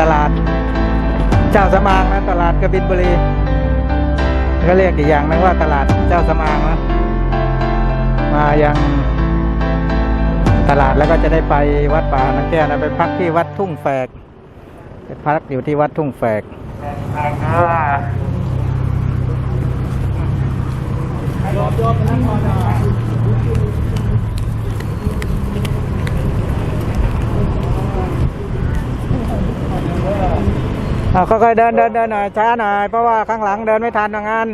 ตลาด เจ้าสมางนะตลาดกบินบุรีก็เรียกอีกอย่างนึงว่าตลาดเจ้าสมางนะมายังตลาดแล้วก็จะได้ไปวัดป่านังแก้วนะไปพักที่วัดทุ่งแฝกไปพักอยู่ที่วัดทุ่งแฝก อาค่อยๆเดินเดินเดินหน่อยช้าหน่อยเพราะว่าข้างหลังเดินไม่ทันว่างั้น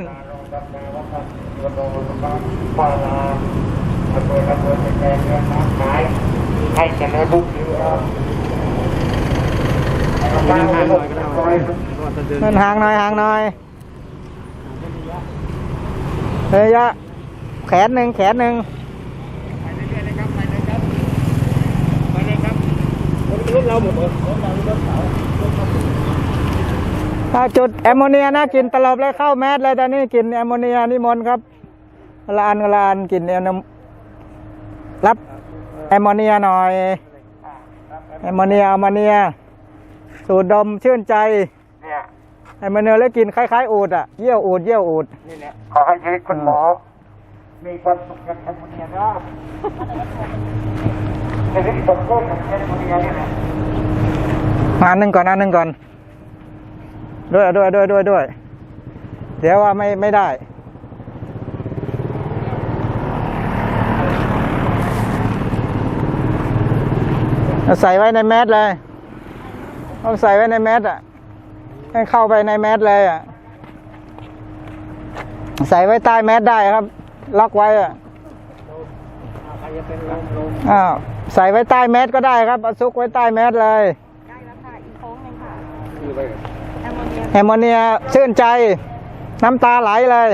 ให้เจริญบุญเรือเดินห่างหน่อยห่างหน่อยเฮ้ยยะแขนหนึ่งแขนหนึ่งถ้า จุดแอมโมเนียนะกินตลบเลยเข้าแมสเลยตอนนี้กินแอมโมเนียนิมนต์ครับละอันละอันกินแอมโนรับแอมโมเนียหน่อย แอมโมเนียแอมโมเนีย สูดดมชื่นใจเนี่ยไอ้มันเนอแล้วกินคล้ายๆอูดอะเยี่ยวอูดเยี่ยวอูดนี่เนี่ยขอให้ชีวิตคุณหมอมีความสุขอย่างแคมูเนียนะชีวิตสมบูรณ์อย่างแคมูเนียนี่แหละมาอันหนึ่งก่อนอันหนึ่งก่อน ด้วยด้วยด้วยด้วยด้วยเดี๋ยวว่าไม่ไม่ได้ ใส่ไว้ในแมสเลยเอาใส่ไว้ในแมสอะ ให้เข้าไปในแมสเลยอะ ใส่ไว้ใต้แมสได้ครับ ล็อกไว้อะอ้าวใส่ไว้ใต้แมสก็ได้ครับเอาซุกไว้ใต้แมสเลย ได้แล้วค่ะ อีกโค้งหนึงค่ะ แอมโมเนียแอมโมเนียชื่นใจ น้ำตาไหลเลย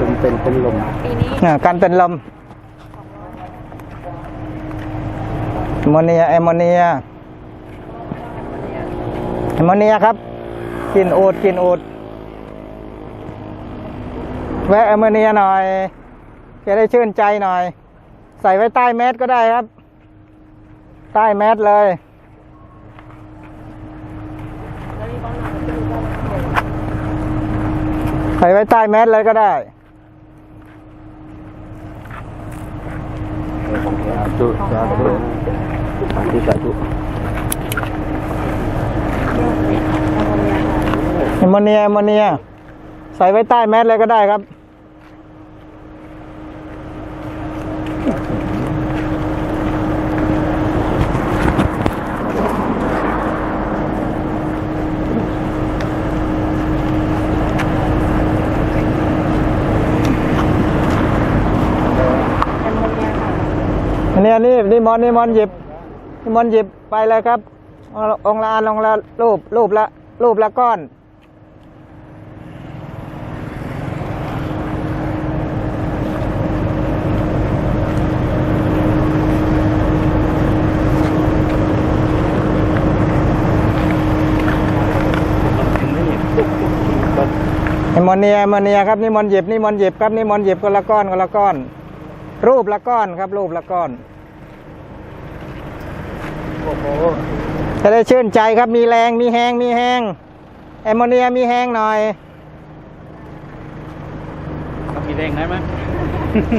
ลมเป็นเป็นลมปีนี้เนี่ยกันเป็นลมแอมโมเนียแอมโมเนียแอมโมเนียครับกินอูดกินอูดแวะแอมโมเนียหน่อย จะได้ชื่นใจหน่อย ใส่ไว้ใต้แมสก็ได้ครับ ใต้แมสเลย ใส่ไว้ใต้แมสเลยก็ได้สาธุสาธุสาธุสาธุแอมโมเนียแอมโมเนีย ใส่ไว้ใต้แมสเลยก็ได้ครับ แอมโมเนียค่ะ อันนี้อันนี้นี่มอนต์นี่มอนต์หยิบนี่มอนต์หยิบไปเลยครับ องละอันองละรูปรูปละรูปละก้อนแอมโมเนียแอมโมเนียครับนี่มนต์หยิบนี่มนต์หยิบครับนี่มนต์หยิบคนละก้อนคนละก้อน รูปละก้อนครับ รูปละก้อนโอ้โหจะได้ชื่นใจครับ มีแรง มีแหงมีแหงแอมโมเนียมีแหงหน่อยต้องมีแรงได้ไหม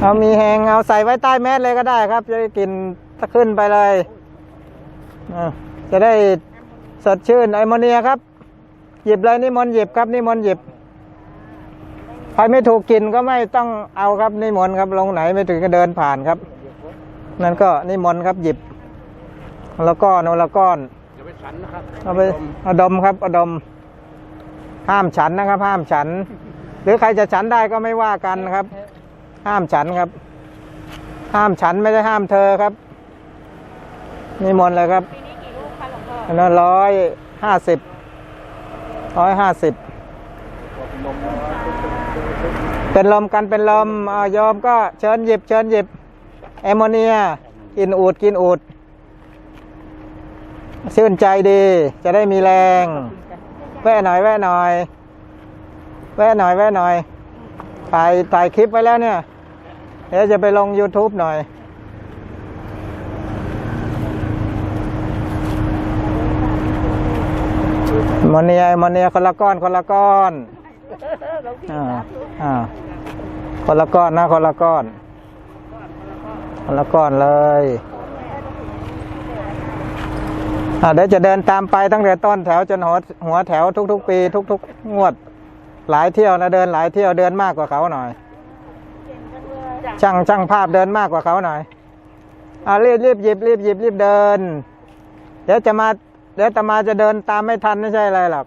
เอามีแหงเอาใส่ไว้ใต้แมสเลยก็ได้ครับ จะได้กินตะขึ้นไปเลยอะจะได้สดชื่นแอมโมเนียครับ หยิบเลยนี่มนต์หยิบครับนี่มนต์หยิบ ใครไม่ถูกกินก็ไม่ต้องเอาครับนี่มนต์ครับ ลงไหนไม่ถึงก็เดินผ่านครับ นั่นก็นี่มนต์ครับหยิบคนละก้อนคนละก้อนอย่าไปฉันนะครับเอาไปเอาดมครับเอาดม ห้ามฉันนะครับ ห้ามฉัน หรือใครจะฉันได้ก็ไม่ว่ากันครับ ห้ามฉันครับ ห้ามฉันไม่ได้ห้ามเธอครับนี่มนต์เลยครับปีนี้กี่ลูกคะหลวงพ่ออันนั้นร้อยห้าสิบร้อยห้าสิบ เป็นลมกันเป็นลมยอมก็เชิญหยิบ เชิญหยิบแอมโมเนีย กินอูดกินอูดชื่นใจดี จะได้มีแรง แวะหน่อย แวะหน่อย แวะหน่อย แวะหน่อย ถ่ายถ่ายคลิปไว้แล้วเนี่ย เดี๋ยวจะไปลง YouTube หน่อยมอเนียมอเนียคนละก้อน คนละก้อน อ่าอ่าคนละก้อนนะคนละก้อนคนละก้อนเลยอ่าเดี๋ยวจะเดินตามไปตั้งแต่ต้นแถวจนหัวหัวแถวทุก ๆ ปี ทุก ๆ งวด หลายเที่ยวนะเดินหลายเที่ยวเดินมากกว่าเขาหน่อย ช่างช่างภาพเดินมากกว่าเขาหน่อยอ่ารีบรีบหยิบรีบหยิบรีบเดิน เดี๋ยวจะมา เดี๋ยวจะมาจะเดินตามไม่ทันไม่ใช่อะไรหรอก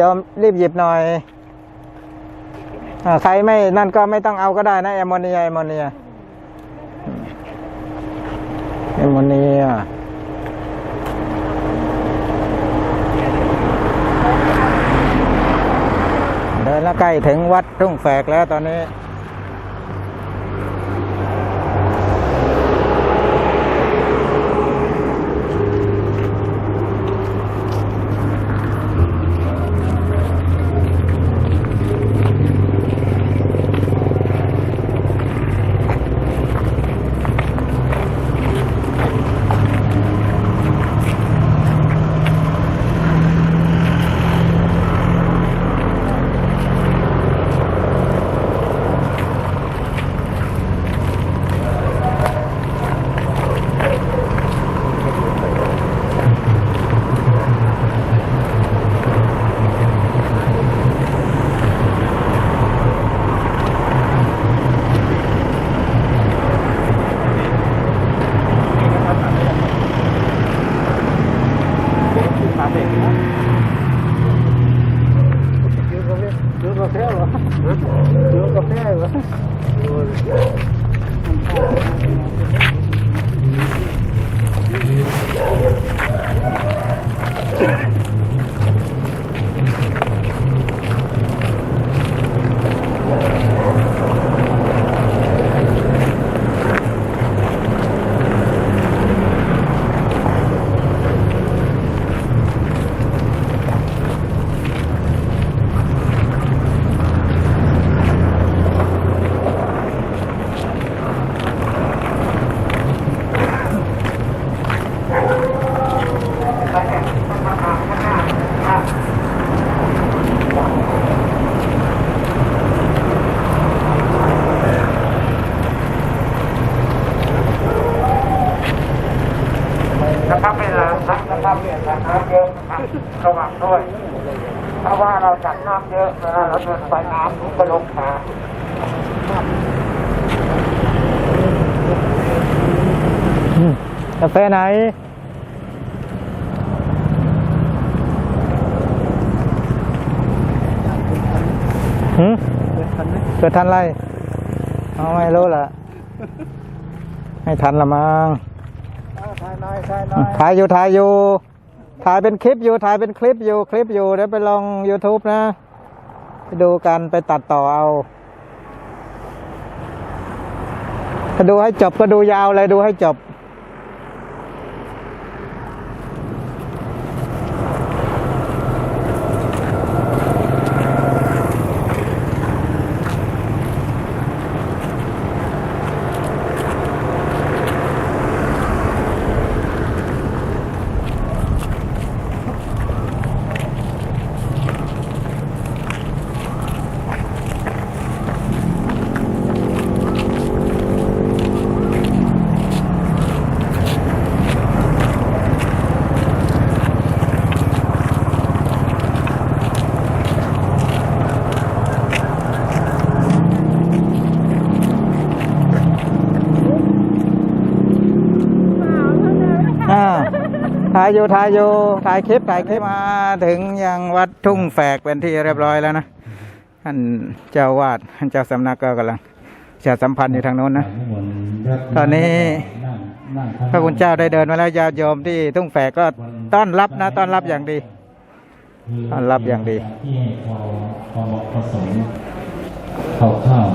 ยอมรีบหยิบหน่อยอใครไม่นั่นก็ไม่ต้องเอาก็ได้นะแอมโมเนียแอมโมเนียแอมโมเนียเดินแล้วใกล้ถึงวัดทุ่งแฝกแล้วตอนนี้ เพราะว่าเราจัดน้ำเยอะเวลาเราเดินไปน้ำทุกกระลงขาอืมกาแฟไหน หืมเกิดทันไรเอาไม่รู้ละไม่ทันละมั้งถ่ายอยู่ถ่ายอยู่ ถ่ายเป็นคลิปอยู่ถ่ายเป็นคลิปอยู่คลิปอยู่เดี๋ยวไปลอง YouTube นะ ไปดูกันไปตัดต่อเอาถ้าดูให้จบก็ดูยาวเลยดูให้จบายอยู่ถ่ายอยู่ถ่ายคลิปถ่ายคลิปมาถึงยังวัดทุ่งแฝกเป็นที่เรียบร้อยแล้วนะท่านเจ้าวาดท่านเจ้าสำนักก็กำลังจะสัมพันธ์อยู่ทางโน้นนะ ตอนนี้พระคุณเจ้าได้เดินมาแล้วญาติโยมที่ทุ่งแฝกก็ต้อนรับนะต้อนรับอย่างดีต้อนรับอย่างดีที่ให้พอพอเหมาะพอสมข้าวข้าว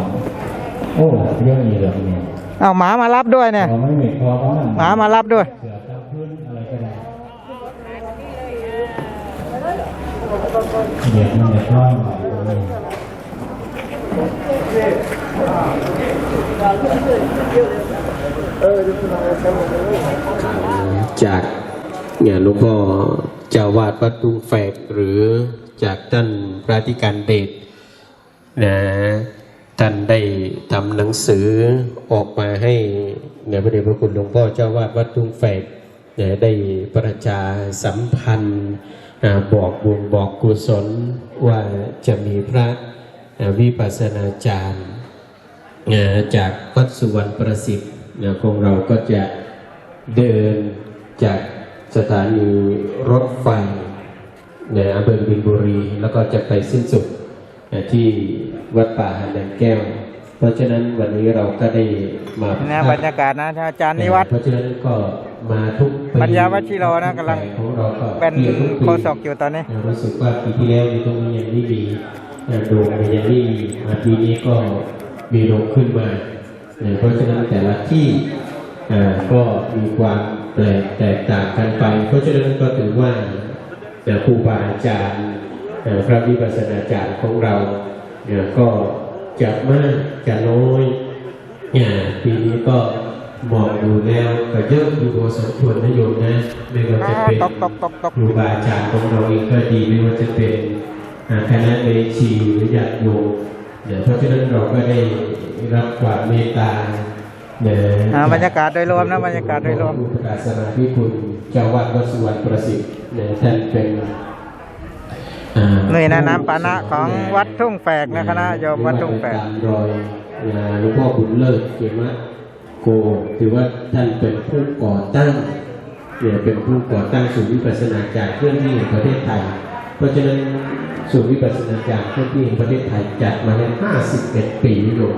โอ้เยอะอีกแล้วเนี่ยเอาหมามารับด้วยเนี่ยพอไม่มีพอก็นั่งหมามารับด้วย เสือตามพื้นอะไรก็ได้ เด็กมันเด็กน้อยหน่อยจากเนี่ยหลวงพ่อเจ้าวาดวัดดุงแฝกหรือจากท่านพระธิการเดชนะท่านได้ทำหนังสือออกมาให้เนี่ยพระเดชพระคุณหลวงพ่อเจ้าวาดวัดดุงแฝกเนี่ยได้ประชาสัมพันธ์ บอกบุญบอกกุศลว่าจะมีพระอ่าวิปัสสนาจารย์เอ่อจากวัดสุวรรณประสิทธิ์นะของเราก็จะเดินจากสถานีรถไฟในอำเภอบินบุรี แล้วก็จะไปสิ้นสุดนะที่วัดป่าหันแดงแก้ว เพราะฉะนั้นวันนี้เราก็ได้มานะบรรยากาศนะอาจารย์นิวัฒน์เพราะฉะนั้นก็ มาทุกปีปัญญาวัชิโรนะกำลังของเราก็เป็นกี่ยวทุกปีโฆษกอยู่ตอนนี้รู้สึกว่าปีที่แล้วมีตรงนี้ยังไม่มีเอ่อโด่งยังไม่มีมาปีนี้ก็มีโด่งขึ้นมาเอ่อเพราะฉะนั้นแต่ละที่เอ่อก็มีความแปลกแตกต่างกันไป เพราะฉะนั้นก็ถือว่าเอ่อครูบาอาจารย์เอ่อพระวิปัสสนาจารย์ของเราเนี่ยก็จะมากจะน้อยเนี่ ยปีนี้ก็มองดูแล้วก็เยอะอยู่พอสมควรนะโยมนะไม่ว่าจะเป็นตกตกตกตกครูบาอาจารย์ของเราเองก็ดีไม่ว่าจะเป็นอ่าคณะเมชีหรือญาติโยมเนี่ยเพราะฉะนั้นเราก็ได้รับความเมตตาเนี่ยอ่าบรรยากาศโดยรวมนะบรรยากาศโดยรวมผู้ประกาศนาที่คุณเจ้าวัดวัดสุวรรณประสิทธิ์เนี่ยท่านเป็นอ่าหน่วยนาน้ำปานะของวัดทุ่งแฝกนะคณะโยมวัดทุ่งแฝกตามรอยอ่าหลวงพ่อบุญเลิศเกมะ โกถือว่าท่านเป็นผู้ก่อตั้งเนี่ยเป็นผู้ก่อตั้งศูนย์วิปัสสนาจารย์เคลื่อนที่แห่งประเทศไทย เพราะฉะนั้นศูนย์วิปัสสนาจารย์เคลื่อนที่แห่งประเทศไทยจัดมาแล้ว51 ปีโยม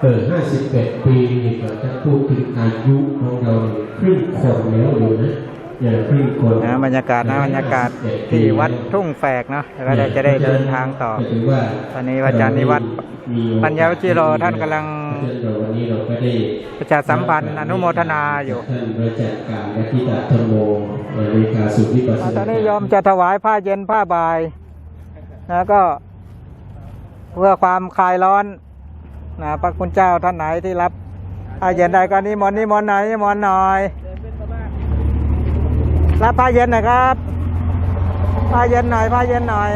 เออ51 ปีนี่ก็จะพูดถึงอายุของเราครึ่งคนแล้วอยู่นะเนี่ยครึ่งคนนะบรรยากาศนะบรรยากาศที่วัดทุ่งแฝกเนาะแล้วก็จะได้เดินทางต่อก็ถืว่าตอนนี้อาจารย์นิวัฒน์มีปัญญาวชิโรท่านกำลัง เพราะฉะนั้นวันนี้เราก็ได้ประชาสัมพันธ์อนุโมทนาอยู่ท่านราชการและทิตาธรรมโมเลขาสุวิปัสสอ่านาตอนนี้โยมจะถวายผ้าเย็นผ้าบายแล้วก็เพื่อความคลายร้อนนะพระคุณเจ้าท่านไหนที่รับผ้าเย็นใดก็นิมนต์นิมนต์หน่อยนิมนต์หน่อย รับผ้าเย็นหน่อยครับผ้าเย็นหน่อยผ้าเย็นหน่อย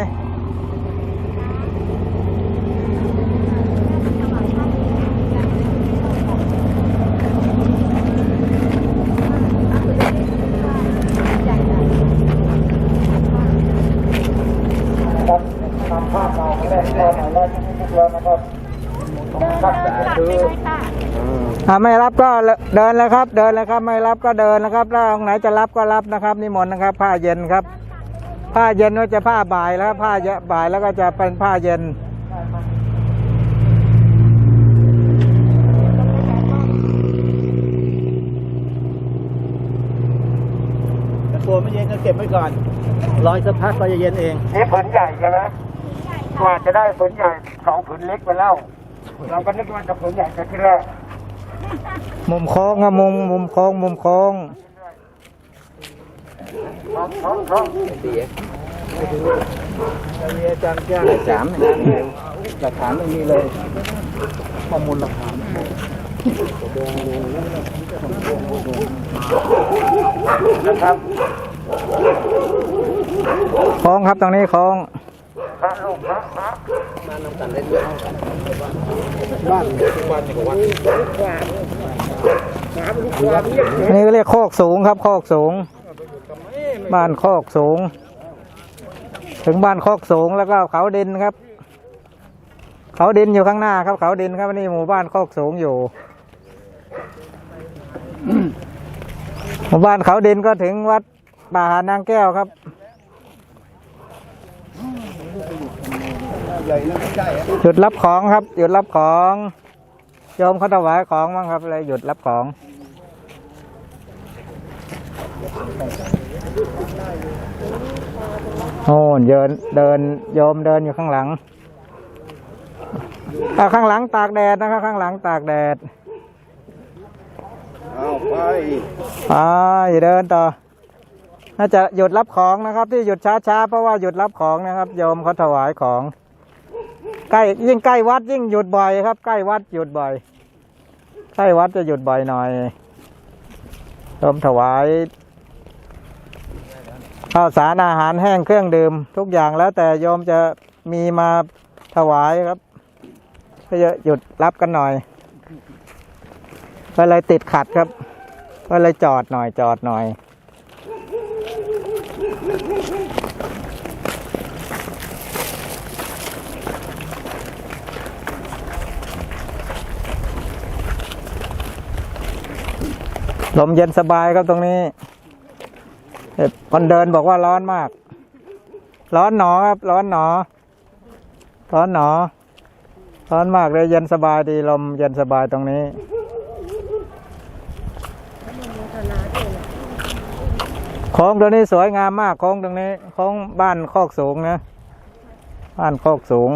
ครับนำภาพมาให้ได้แน่นอนแล้วทุกเรื่องนะครับรักษาคือ ถ้า ไม่รับก็เดินเลยครับ เดินเลยครับ ไม่รับก็เดินนะครับถ้าองค์ไหนจะรับก็รับนะครับ นิมนต์นะครับ ผ้าเย็นครับ ผ้าเย็นก็จะผ้าบ่ายแล้วผ้าเยอะบ่ายแล้วก็จะเป็นผ้าเย็นตัวไม่เย็นก็เก็บไว้ก่อนรอยสักพักก็จะเย็นเองนี่ผืนใหญ่ใช่ไหมกว่าจะได้ผืนใหญ่สองผืนเล็กไปแล้ว เราก็นึกว่าจะผืนใหญ่จะที่แรก มุมโค้งครับมุมมุมโค้งมุมค้งท้องท้องท้องมีอาจารย์แก้วสามหลักฐานไม่มีเลยข้อมูลหลักฐานนะครับโค้งครับตรงนี้โค้ง พระลูกพระพระอันนี้ก็เรียกโคกสูงครับโคกสูง บ้านโคกสูง ถึงบ้านโคกสูงแล้วก็เขาดินครับ เขาดินอยู่ข้างหน้าครับเขาดินครับนี่หมู่บ้านโคกสูงอยู่หมู่บ้านเขาดินก็ถึงวัดป่าหานางแก้วครับ หยุดรับของครับ หยุดรับของโยมเขาถวายของมั้งครับเลยหยุดรับของโอ้เดินเดินโยมเดินอยู่ข้างหลังอ่าข้างหลังตากแดดนะครับ ข้างหลังตากแดดเอาไปอ่าอย่าเดินต่อน่าจะหยุดรับของนะครับ ที่หยุดช้าๆเพราะว่าหยุดรับของนะครับ โยมเขาถวายของ ใกล้ยิ่งใกล้วัดยิ่งหยุดบ่อยครับ ใกล้วัดหยุดบ่อย ใกล้วัดจะหยุดบ่อยหน่อยโยมถวายข้าวสารอาหารแห้งเครื่องดื่ม ทุกอย่างแล้วแต่โยมจะมีมาถวายครับก็จะหยุดรับกันหน่อยก็เลยติดขัดครับ ก็เลยจอดหน่อยจอดหน่อย ลมเย็นสบายครับตรงนี้คนเดินบอกว่าร้อนมาก ร้อนหนอครับ ร้อนหนอ ร้อนหนอ ร้อนมากเลยเย็นสบายดีลมเย็นสบายตรงนี้โค้งตรงนี้สวยงามมากโค้งตรงนี้โค้งบ้านโคกสูงนะ บ้านโคกสูง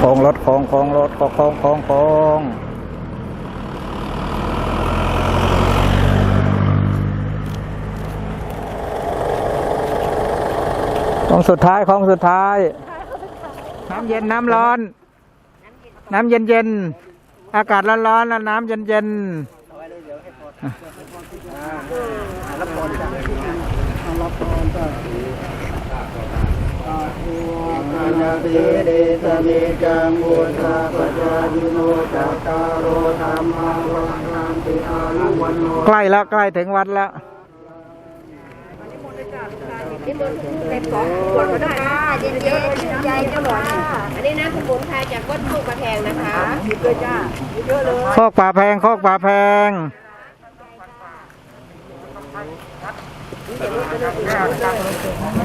โค้งรถโค้ง โค้งโค้งโค้งโค้งค้งสุดท้ายโค้งสุดท้าย น้ำเย็นน้ำร้อน น้ำเย็นเย็นอากาศร้อนร้อนแล้วน้ำเย็นเย็น ๆใกล้แล้วใกล้ถึงวัดแล้วเป็นสองขวดก็ได้ค่ะเย็นๆชื่นใจจะหวานอันนี้น้ำสมุนไพรจากวัดโคกกระแพงนะคะหยิบเลยจ้าเยอะเลยโคกป่าแพงโคกป่าแพง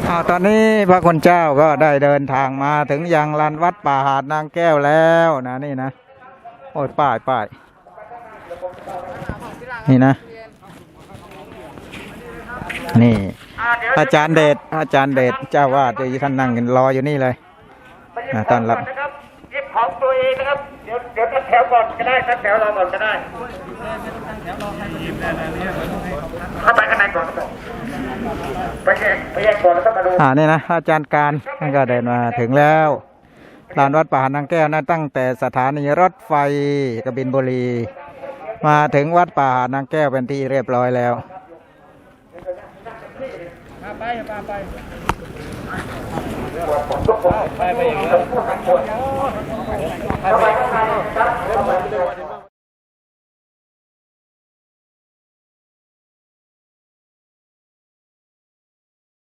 อาตอนนี้พระคุณเจ้าก็ได้เดินทางมาถึงยังลานวัดป่าหาดนางแก้วแล้วนะนี่นะ โอ้ยป้ายป้ายนี่นะ นี่ อาจารย์เดชอาจารย์เดชเจ้าวาดอยู่ท่านนั่งรออยู่นี่เลยต้อนรับนะครับหยิบของตัวเองนะครับ เดี๋ยวตั้งแถวก่อนก็ได้ตั้งแถวรอก่อนก็ได้เข้าไปข้างในก่อนครับไปแยกไปแยกก่อนแล้วก็มาดูอ่านี่นะอาจารย์การท่ก็เดินมาถึงแล้วลานวัดป่าหานางแก้วนะตั้งแต่สถานีรถไฟกบินบุรี มาถึงวัดป่าหานางแก้วเป็นที่เรียบร้อยแล้วเข้าไป ข้างในครับ